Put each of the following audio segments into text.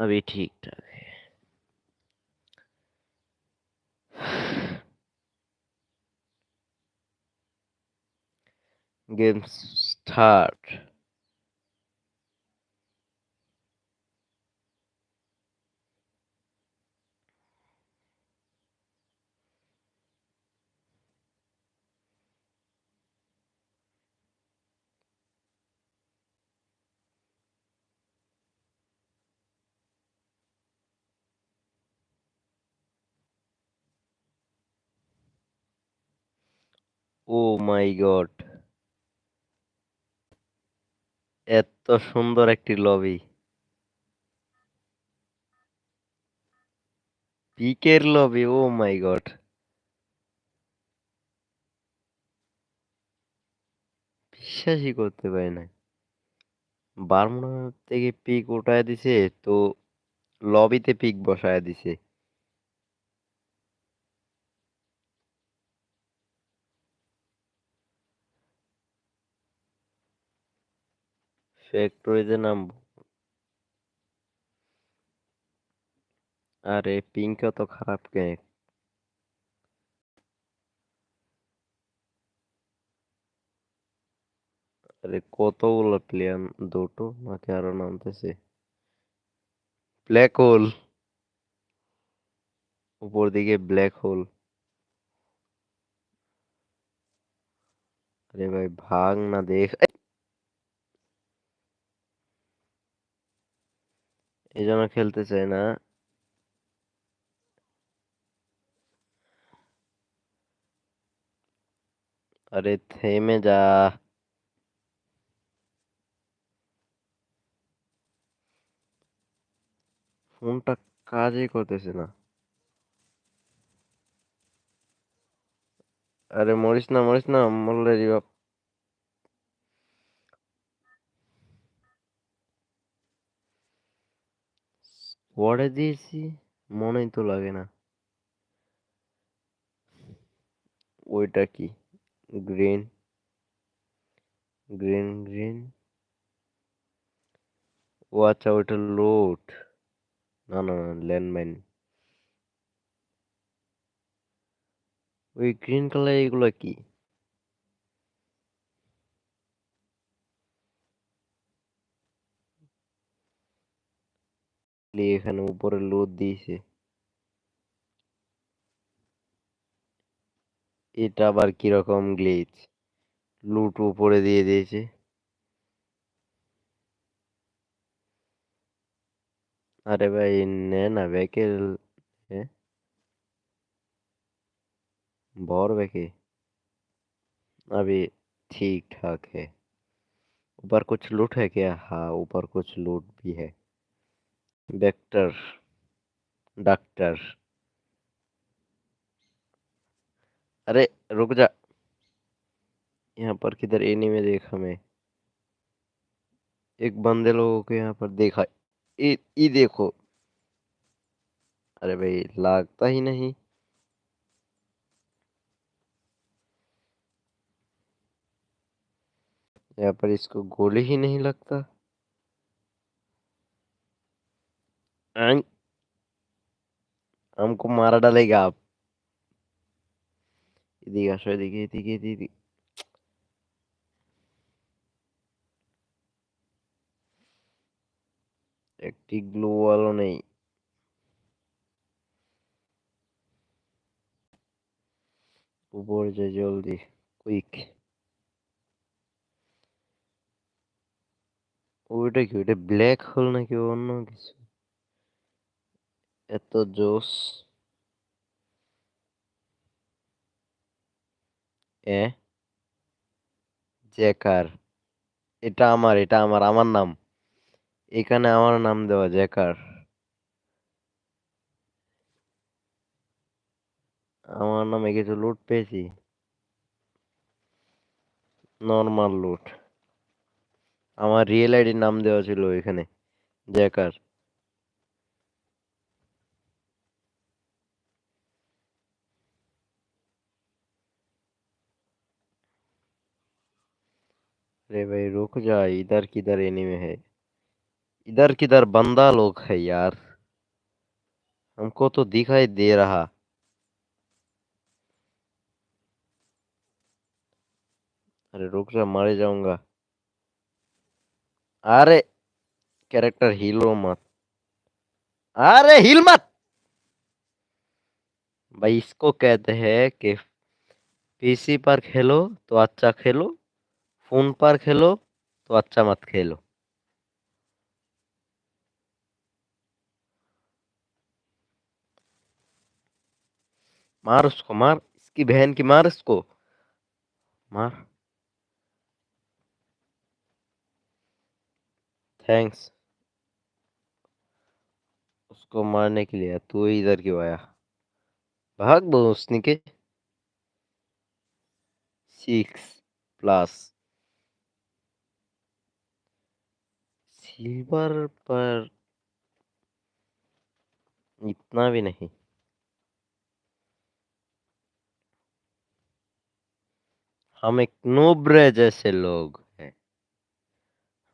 अभी ठीक ठाक है। Game start oh my god. এত সুন্দর একটি লবি পিকের লবি ও মাই গড। বিশ্বাসই করতে পারি না। বারমুডা থেকে পিক উঠায় দিছে, তো লবিতে পিক বসায় দিছে। ফ্যাক্টরিতে নামবো। আরে পিঙ্ক অত খারাপ কে আরে, কতগুলো প্লেয়ার দুটো? নাকি আরও নামতেছে? ব্ল্যাক হোল উপর দিকে ব্ল্যাক হোল আরে ভাই, ভাগ না দেখ। এই জন্য খেলতে চাই না। আরে থেমে যা। ফোনটা কাজই করতেছে না। আরে মরিস না মরিস না, মরলে রিভাব। পরে দিয়েছি মনেই তো লাগে না ওইটা কি গ্রিন গ্রিন গ্রিন ও আচ্ছা ওইটা লোড না না না ল্যান্ডমাইন ওই গ্রিন কালার এগুলো কি এখানে উপরে লোড দিয়েছে এটা আবার কিরকম গ্লিচ লুট উপরে দিয়ে দিয়েছে अरे भाई नैना वेके है बौर वेके अभी ठीक ठाक है ऊपर कुछ लूट है क्या हाँ ऊपर कुछ लूट भी है वेक्टर डॉक्टर अरे, रुक जा। यहाँ पर किधर एनी में देखा मैं। एक बंदे लोगों को यहाँ पर देखा। ये ये देखो। अरे भाई, लागता ही नहीं। यहाँ पर इसको गोली ही नहीं लगता। हमको मारा डालेगा आप এদিকে আসো এদিকে এদিকে এদিকে একটি গ্লোওয়ালও নেই উপরে যে জলদি কুইক ওইটা কি ওইটা ব্ল্যাক হোল নাকি অন্য কিছু এত জোস। এ? জ্যাকার এটা আমার এটা আমার আমার নাম। এখানে আমার নাম দেওয়া জ্যাকার আমার নামে কিছু লুট পেয়েছি? নর্মাল লুট। আমার রিয়েল আইডির নাম দেওয়া ছিল এখানে জ্যাকার अरे भाई, रुक जा, इधर किधर एनिमे है। इधर किधर बंदा लोग है यार। हमको तो दिखाई दे रहा। अरे रुक जा, मारे जाऊँगा। अरे कैरेक्टर हिलो मत। अरे हिल मत! भाई, इसको कहते हैं कि पीसी पर खेलो तो अच्छा खेलो। फ़ोन पर खेलो तो अच्छा मत खेलो मार उसको मार इसकी बहन की मार उसको मार थैंक्स उसको मारने के लिए, तू इधर क्यों आया? भाग बोसनी के। सिक्स प्लस सिल्वर पर इतना भी नहीं। हम एक नोब्रे जैसे लोग हैं।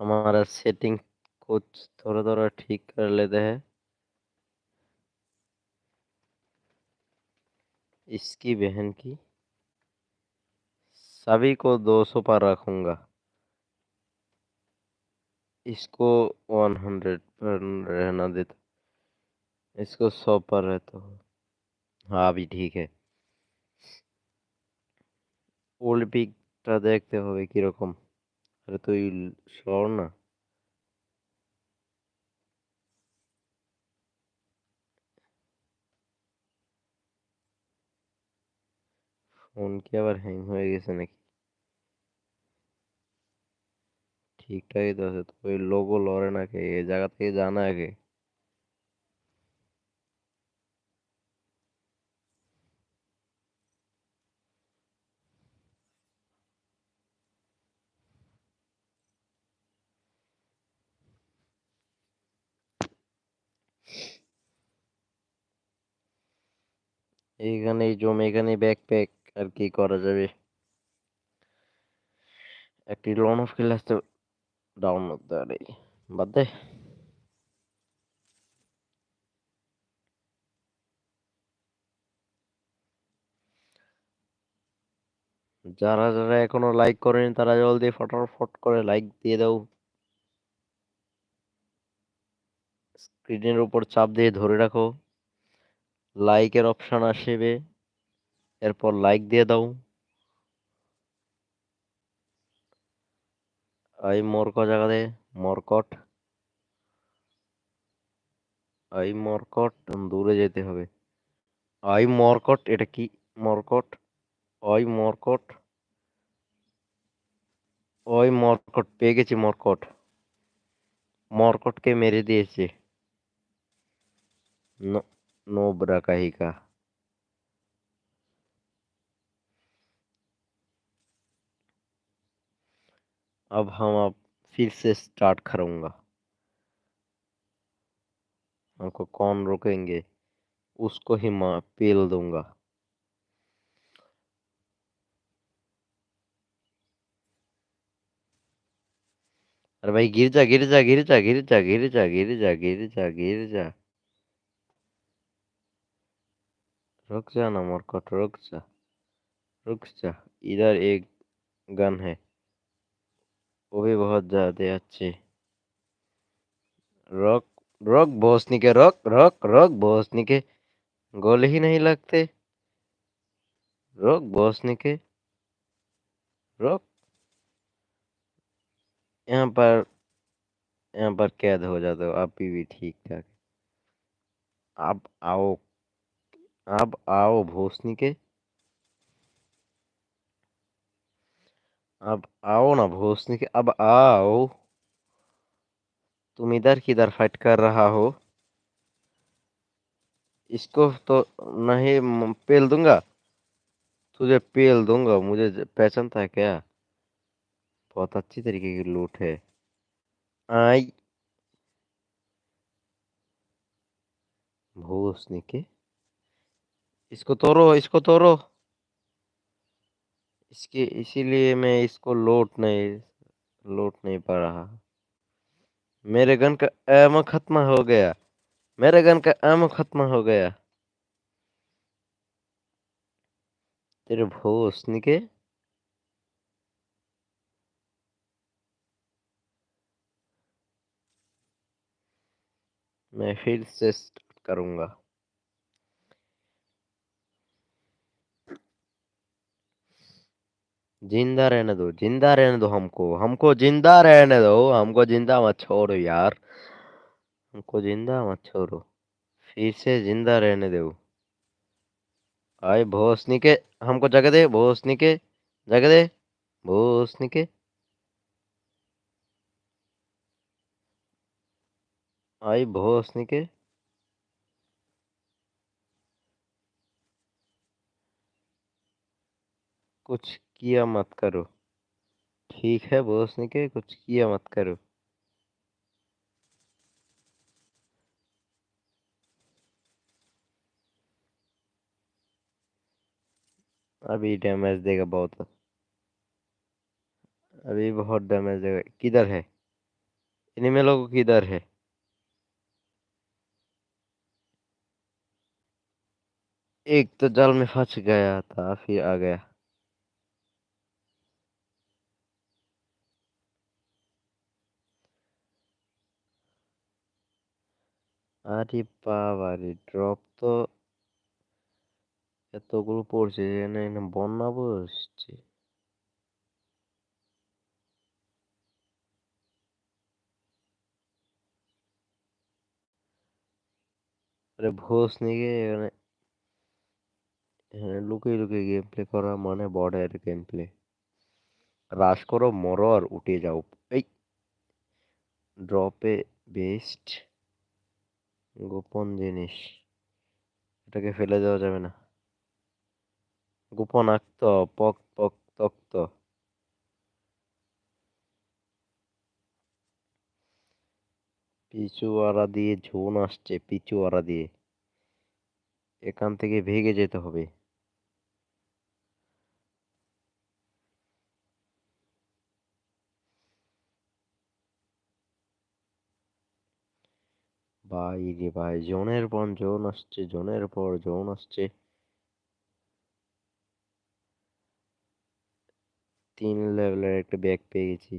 हमारा सेटिंग कुछ थोड़ा थोड़ा ठीक कर लेते हैं। इसकी बहन की सभी को 200 पर रखूँगा। इसको 100 पर रहना देता इसको 100 पर रहता हूँ हाँ भी ठीक है ওল্ড পিকটা দেখতে হবে কিরকম আরে তুই সর না ফোন কি আবার হ্যাং হয়ে গেছে নাকি ঠিকঠাকই তো আছে তো ওই লোগো লড়ে নাকি এই জায়গা থেকে জানা আগে এইখানেই জমি এখানেই ব্যাকপ্যাক আর কি করা যাবে একটি লোন অফ কিল আসতে ডাউনলোড দেওয়ার বাদ দে। যারা যারা এখনও লাইক করেনি, তারা জলদি ফটাফট করে লাইক দিয়ে দাও। স্ক্রিনের উপর চাপ দিয়ে ধরে রাখো। লাইকের অপশন আসবে। এরপর লাইক দিয়ে দাও। आई मोरको जगह दे मोरकोट आई मोरकोट दूरे जेते होगे आई मोरकोट इटकी मोरकोट आई मोरकोट आई मोरकोट पेगे ची मोरकोट मोरकोट के मेरे देश ची नो नो ब्रा का ही अब हम अब फिर से स्टार्ट करूँगा। हमको कौन रोकेंगे? उसको ही मैं, पेल दूँगा। अरे भाई, गिर जा गिर जा गिर जा गिर जा गिर जा गिर जा गिर जा गिर जा। रुक जा ना, मोरकट, रुक जा। रुक जा, इधर एक गन है। वो भी बहुत ज़्यादा अच्छे। रोक रोक भोसनी के, रोक रोक रोक भोसनी के गोले ही नहीं लगते। रोक भोसनी के, रोक। यहाँ पर यहाँ पर कैद हो जाते हो, आप भी ठीक ठाक। आप आओ आप आओ भोसनी के। अब आओ ना भोसनी के, अब आओ। तुम इधर किधर फाइट कर रहा हो। इसको तो नहीं पेल दूँगा। तुझे पेल दूँगा, मुझे पहचानता है क्या? बहुत अच्छी तरीके की लूट है। आई। भूसने के? इसको तोड़ो इसको तोड़ो। इसके, इसीलिए मैं इसको लोट नहीं लोट नहीं पा रहा। मेरे गन का एम खत्म हो गया। मेरे गन का एम खत्म हो गया। तेरे भोसनी निके? मैं फिर से स्टार्ट करूँगा। ज़िंदा रहने दो, ज़िंदा रहने दो हमको हमको ज़िंदा रहने दो, हमको ज़िंदा मत छोड़ो यार, हमको ज़िंदा मत छोड़ो, फिर से ज़िंदा रहने दो। आए भोसनी के हमको जगह दे भोसनी के जगह दे भोसनी के आई भोसनी के कुछ किया मत करो। ठीक है भोसनी के कुछ किया मत करो। अभी डैमेज देगा बहुत। अभी बहुत डैमेज देगा। किधर है? इनमें लोग किधर है? एक तो जल में फंस गया था, फिर आ गया। আরে বাবারে ড্রপ তো এতগুলো পড়ছে এখানে এখানে বন্যা বসছে। আরে ভোস নিয়ে এখানে এখানে লুকিয়ে লুকিয়ে গেম প্লে করা মানে বর্ডার গেম প্লে রাশ করো, মরো আর উঠে যাও। এই ড্রপে বেস্ট গোপন জিনিস। এটাকে ফেলে দেওয়া যাবে না। গোপন আক্ত পক পক, তক্ত। পিছুয়ারা দিয়ে ঝোন আসছে পিছুয়ারা দিয়ে। এখান থেকে ভেগে যেতে হবে। ভাই রে ভাই জোনের পর জোন আসছে জোনের পর জোন আসছে তিন লেভেলের একটা ব্যাগ পেয়ে গেছি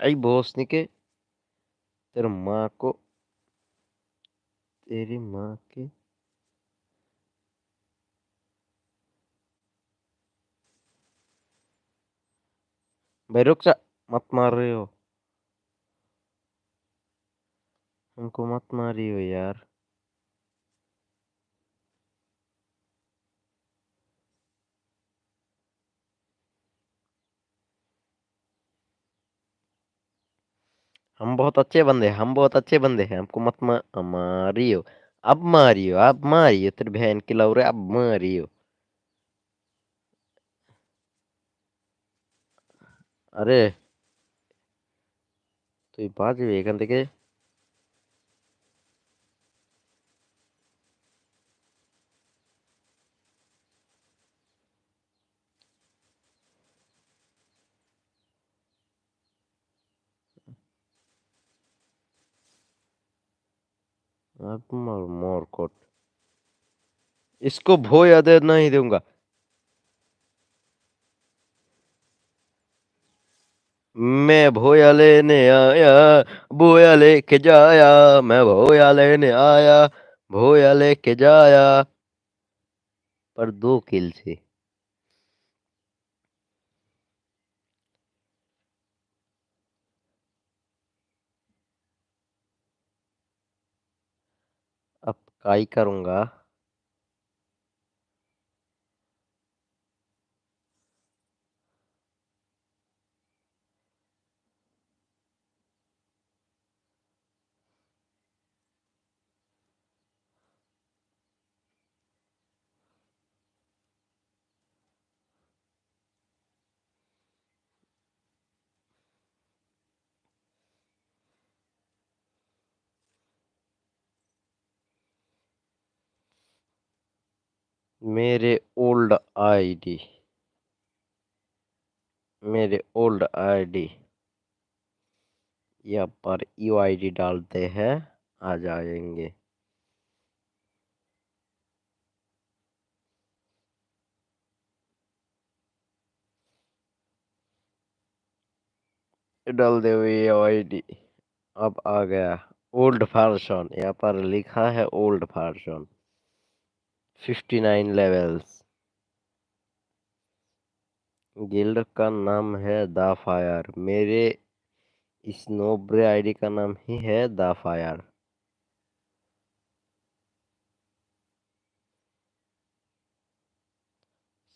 आई भोसनी के तेरे माँ को तेरी माँ के भाई रुक जा मत मार रहे हो हमको मत मारी हो यार हम बहुत अच्छे बंदे हैं हम बहुत अच्छे बंदे हैं हमको मत मा मारियो अब मारियो अब मारियो तेरे बहन की लौरे अब मारियो আরে তুই বাঁচবি এখান থেকে मर मोर कोट इसको भो याद नहीं दूँगा। मैं भोया लेने आया, भोया लेके जाया, मैं भोया लेने आया, भोया लेके जाया। पर दो किल से अब काई करूँगा। मेरे ओल्ड आईडी, मेरे ओल्ड आईडी। यहाँ पर यू आईडी डालते हैं, आ जाएँगे। डाल दे आईडी अब आ गया ओल्ड वर्जन यहाँ पर लिखा है ओल्ड वर्जन 59 लेवल्स गिल्ड का नाम है द फायर मेरे इस नोब्रे आईडी का नाम ही है द फायर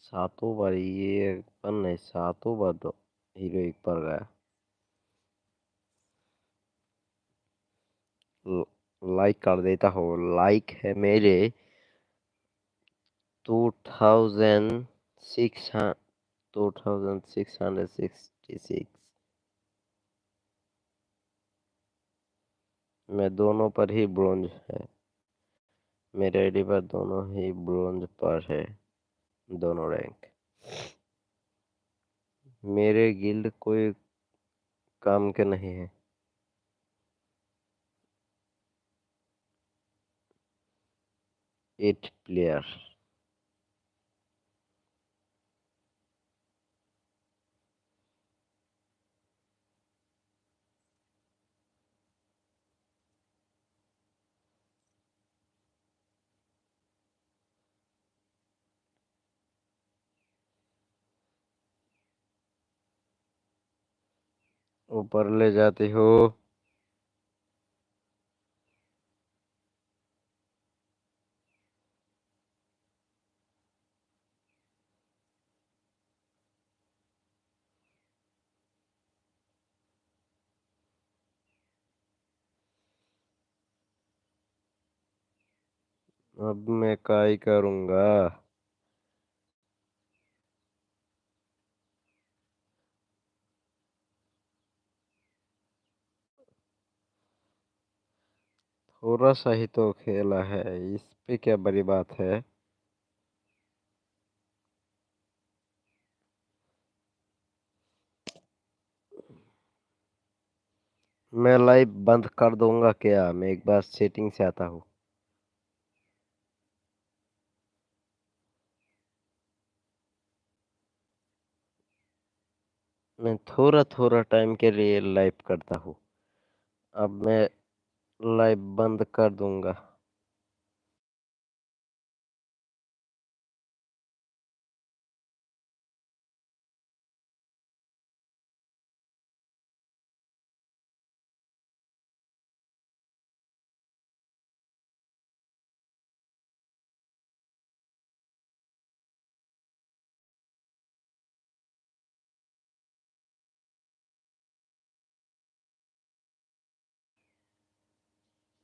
सातों बार ये पर नहीं, सातों बार तो हीरो एक पर गया। लाइक कर देता हो। लाइक है मेरे two thousand six two thousand six hundred sixty six मैं दोनों पर ही ब्रोंज है। मेरे आईडी पर दोनों ही ब्रोंज पर है। दोनों रैंक मेरे गिल्ड कोई काम के नहीं है। एट प्लेयर ऊपर ले जाती हो। अब मैं काय करूँगा? थोड़ा सा ही तो खेला है, इस पे क्या बड़ी बात है? मैं लाइव बंद कर दूँगा क्या? मैं एक बार सेटिंग से आता हूँ। मैं थोड़ा थोड़ा टाइम के लिए लाइव करता हूँ। अब मैं लाइव बंद कर दूँगा।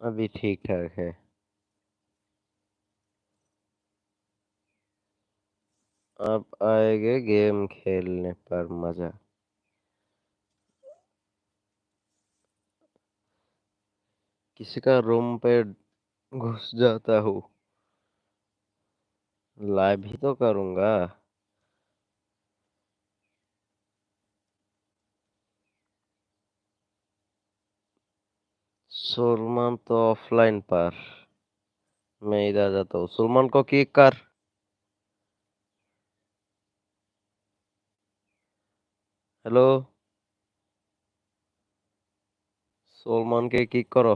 अभी ठीक ठाक है। अब आएगा गेम खेलने पर मज़ा। किसी का रूम पे घुस जाता हूँ। लाइव ही तो करूँगा। सुलमान तो ऑफलाइन पर मैं इधर जाता हूँ सुलमान को किक कर हेलो सुलमान के किक करो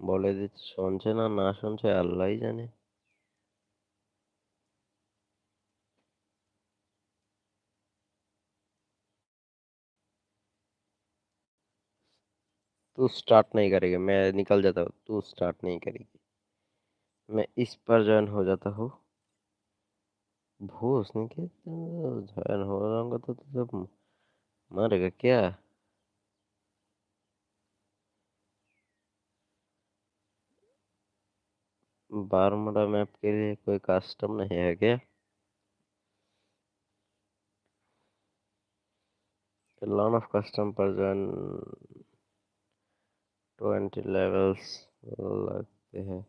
বলে দিচ্ছে শুনছে না না শুনছে আল্লাহই জানে तू स्टार्ट नहीं करेगी, मैं निकल जाता हूँ, तू स्टार्ट नहीं करेगी। मैं इस पर ज्वाइन हो जाता हूँ। भूस, नहीं के ज्वाइन हो जाऊँगा तो तू तो मरेगा क्या? बारमूडा मैप के लिए कोई कस्टम नहीं है क्या? लॉन ऑफ़ कस्टम पर ज्वाइन ट्वेंटी लेवल्स लगते हैं।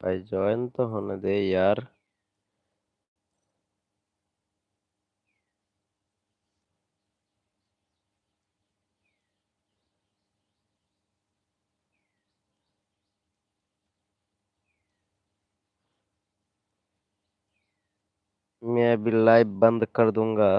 भाई ज्वाइन तो होने दे यार। मैं अभी लाइव बंद कर दूँगा।